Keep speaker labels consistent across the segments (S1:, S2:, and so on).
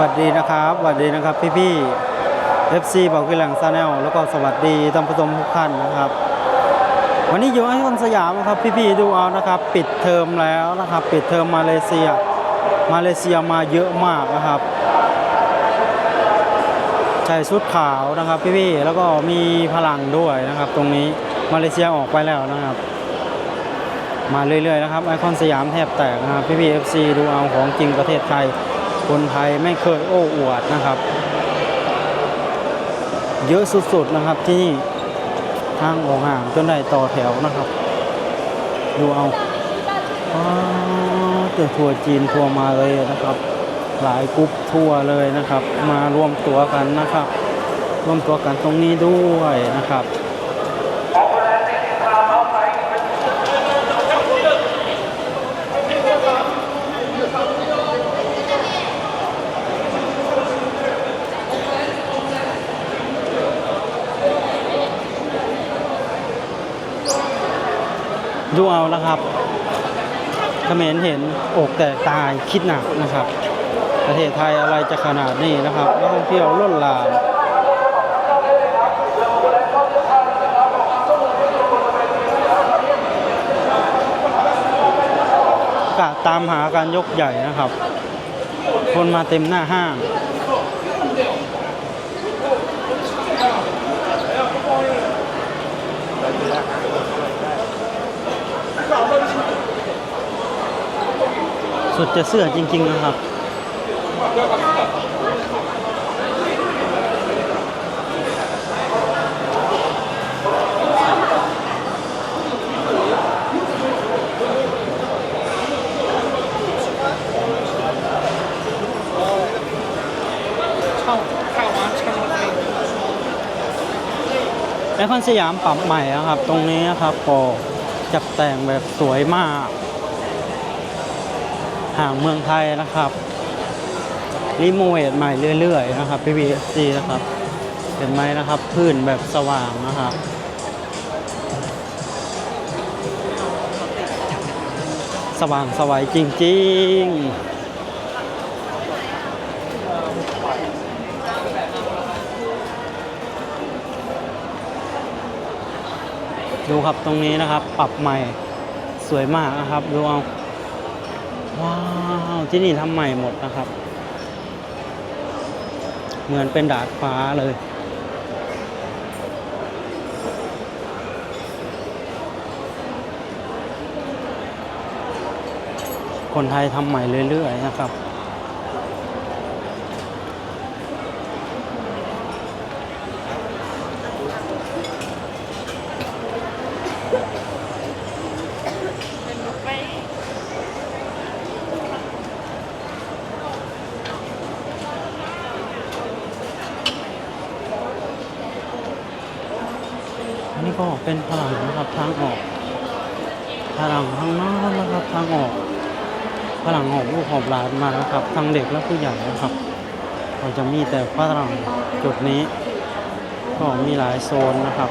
S1: วัสดีนะครับสวัสดีนะครับพี่พี่เอฟซีบอกกิหลังซาแนลแล้วก็สวัสดีท่านผู้ชมทุกท่านนะครับ วันนี้อยู่ไอคอนสยามนะครับพี่พี่ดูเอานะครับ ปิดเทอมแล้วนะครับ ปิดเทอมมาเลเซีย มาเลเซียมาเยอะมากนะครับใส่ชุดขาวนะครับพี่พี่แล้วก็มีพลังด้วยนะครับ ตรงนี้มาเลเซียออกไปแล้วนะครับ มาเรื่อยๆนะครับไอคอนสยามแทบแตกนะครับพี่พีเอฟซีดูเอาของจริงประเทศไทย คนไทยไม่เคยโอ้อวดนะครับ เยอะสุดๆนะครับที่นี่ทางออกห่างจนได้ต่อแถวนะครับ ดูเอาว้าเจอทัวร์จีนทัวร์มาเลยนะครับ หลายกรุ๊ปทัวร์เลยนะครับ มารวมตัวกันนะครับ รวมตัวกันตรงนี้ด้วยนะครับ ดูเอาแล้วครับเขมรเห็นอกแตกตายคิดหนักนะครับ ประเทศไทยอะไรจะขนาดนี้นะครับนักท่องเที่ยวล้นหลามกะตามหาการยกใหญ่นะครับ คนมาเต็มหน้าห้าง สุดจะเสื้อจริง ๆ นะครับ ไอคอนสยามปรับใหม่นะครับ ตรงนี้นะครับก็จับแต่งแบบสวยมาก ห่างเมืองไทยนะครับรีโมเวทใหม่เรื่อยๆนะครับ PPSC นะครับ เห็นไหมนะครับพื้นแบบสว่างนะครับสว่างสวัยจริงๆดูครับตรงนี้นะครับปรับใหม่สวยมากนะครับ ดูเอา ว้าวที่นี่ทำใหม่หมดนะครับ เหมือนเป็นดาดฟ้าเลยคนไทยทำใหม่เรื่อยๆนะครับ เป็นพลังนะครับทางออกพลังทางน้านะครับทางออกพลังของลูกขอบหลานมานะครับทั้งเด็กและผู้ใหญ่นะครับเราจะมีแต่พลังจุดนี้ ก็มีหลายโซนนะครับ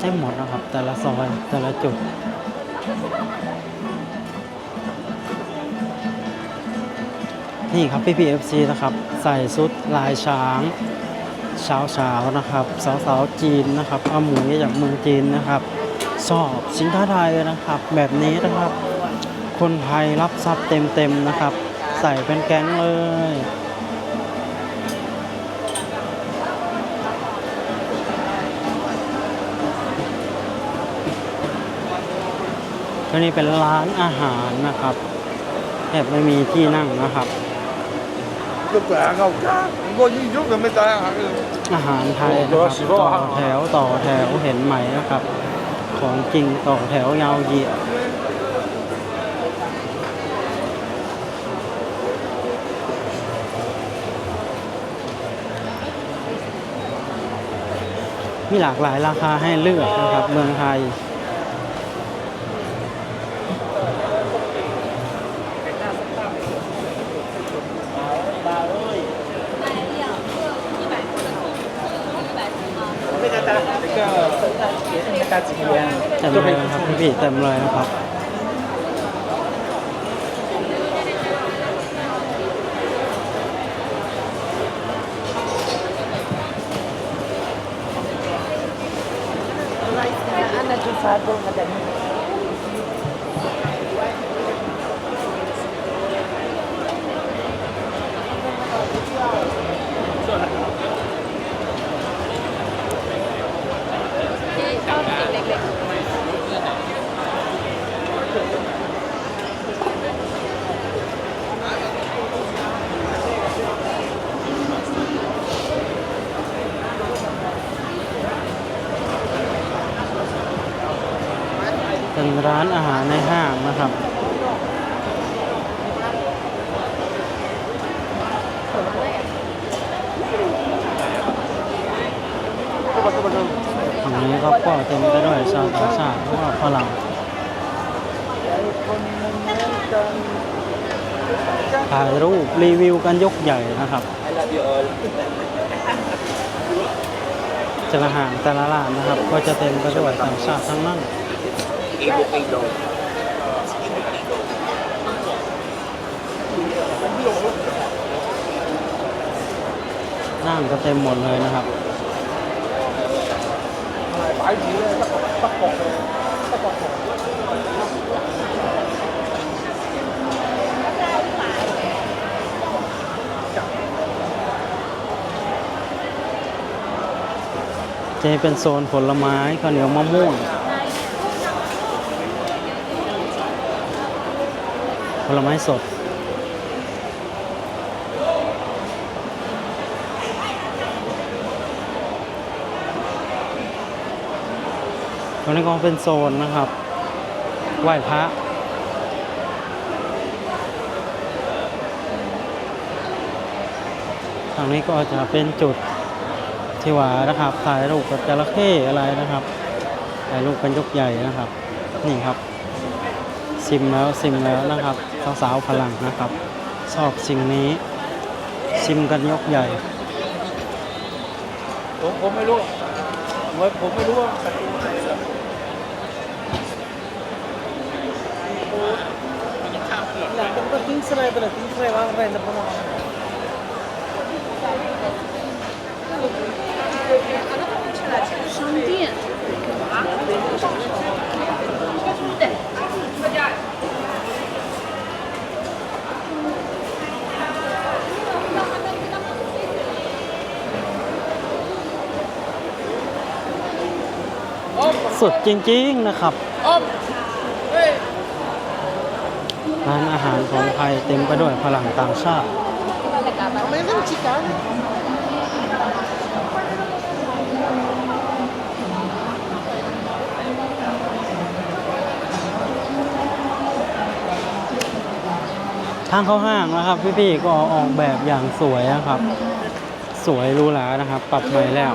S1: ได้หมดนะครับ แต่ละซอยแต่ละจุดนี่ครับพี่พีเอฟซีนะครับ ใส่ชุดลายช้างเช้าเช้านะครับสาวสาวๆจีนนะครับเอาหมูจากเมืองจีนนะครับชอบสินค้าไทยนะครับ แบบนี้นะครับ คนไทยรับทรัพย์เต็มๆนะครับ ใส่เป็นแก๊งเลย ตัวนี้เป็นร้านอาหารนะครับแทบไม่มีที่นั่งนะครับ
S2: lúc là ăn không có những chút là mới ta ăn hẳn
S1: อาหารไทยนะครับต่อแถวต่อแถวเห็นไหมนะครับ ของจริงต่อแถวยาวเหยียดมีหลากหลายราคาให้เลือกนะครับ เมืองไทย เต็ม เลยนะครับพี่พี่ๆเต็มเลยนะครั เป็นร้านอาหารในห้างนะครับฝั่งนี้ก็ก็เต็มไปด้วยชาวต่างชาติเพราะว่าฝรั่งถ่ายรูปรีวิวกันยกใหญ่นะครับแต่ละหางแต่ละร้านนะครับ ก็จะเต็มไปด้วยต่างชาติทั้งนั้น นั่งก็เต็มหมดเลยนะครับ
S2: bãi gì đó bắt bắt cột bắt cột
S1: จะเป็นโซนผลไม้ข้าวเหนียวมะม่วง ลไม้สด ตรงนี้ก็เป็นโซนนะครับ ไหว้พระทางนี้ก็จะเป็นจุดที่ว่านะครับถ่ายรูปกับจระเข้อะไรนะครับถ่ายรูปกันยกใหญ่นะครับ นี่ครับ ซิมแล้วซิมแล้วนะครับสาวๆพลังนะครับ ชอบสิ่งนี้ซิมกันยกใหญ่
S2: ผมผมไม่รู้ผมผมไม่รู้ว่า
S3: 商店。
S1: สุดจริงๆนะครับร้านอาหารของไทยเต็มไปด้วยพลังต่างชาติทางเข้าห้างนะครับ พี่ๆก็ออกแบบอย่างสวยนะครับ สวยหรูหรานะครับ ปรับใหม่แล้ว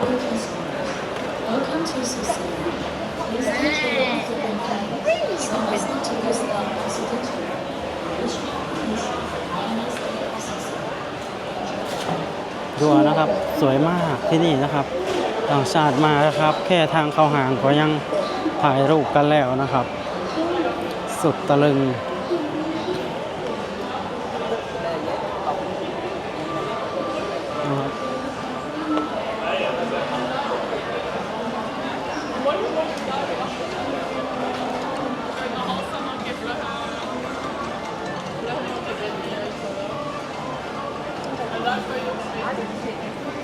S1: สวยมากที่นี่นะครับต่างชาติมานะครับ แค่ทางเข้าหางก็ยังถ่ายรูปกันแล้วนะครับ สุดตะลึง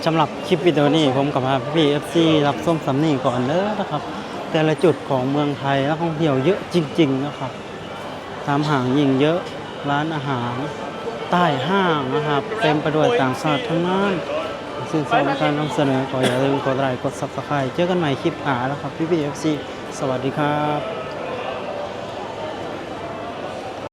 S1: สำหรับคลิปวิดีโอนี้ผมกับพี่เอฟซีรับส้มสำนีก่อนเด้อนะครับ แต่ละจุดของเมืองไทยนักท่องเที่ยวเยอะจริง ๆ นะครับตามห่างยิ่งเยอะร้านอาหาร ใต้ห้างนะครับเต็มไปด้วยต่างชาติทั้งนั้นซึ่งสำหรับการนำเสนอขออย่าลืมกดไลค์กด Subscribe เจอกันใหม่คลิปหน้าแล้วครับพี่พีเอฟซีสวัสดีครับ